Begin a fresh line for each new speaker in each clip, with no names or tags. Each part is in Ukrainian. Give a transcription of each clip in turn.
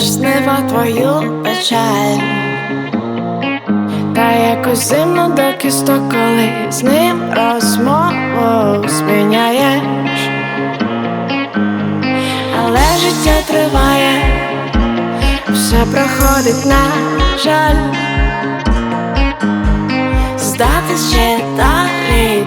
злива твою печаль, та якось зимно до кісток, коли з ним розмову спиняєш, але життя триває, все проходить, на жаль. Здатись ще далі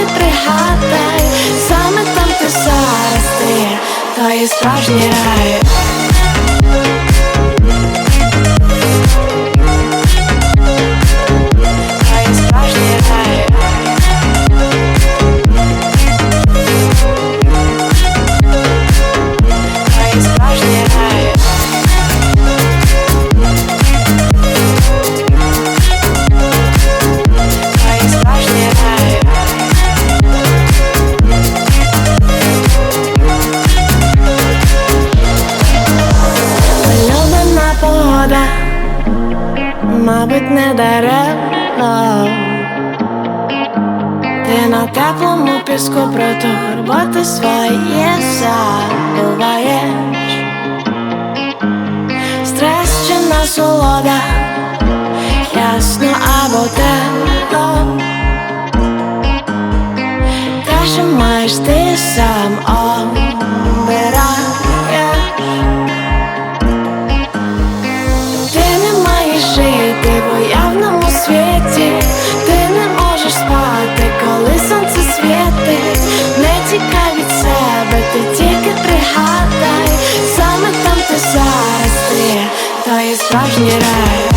тільки пригадай, саме там ти зараз ти то є справжній рай. Мабуть, не даремно. Ти на теплому піску про турботи своє забуваєш Стрес чи насолода, ясно ти в уявному світі, ти не можеш спати, коли сонце світить, не від себе, ти тільки пригадай, саме там ти зараз то є справжній рай.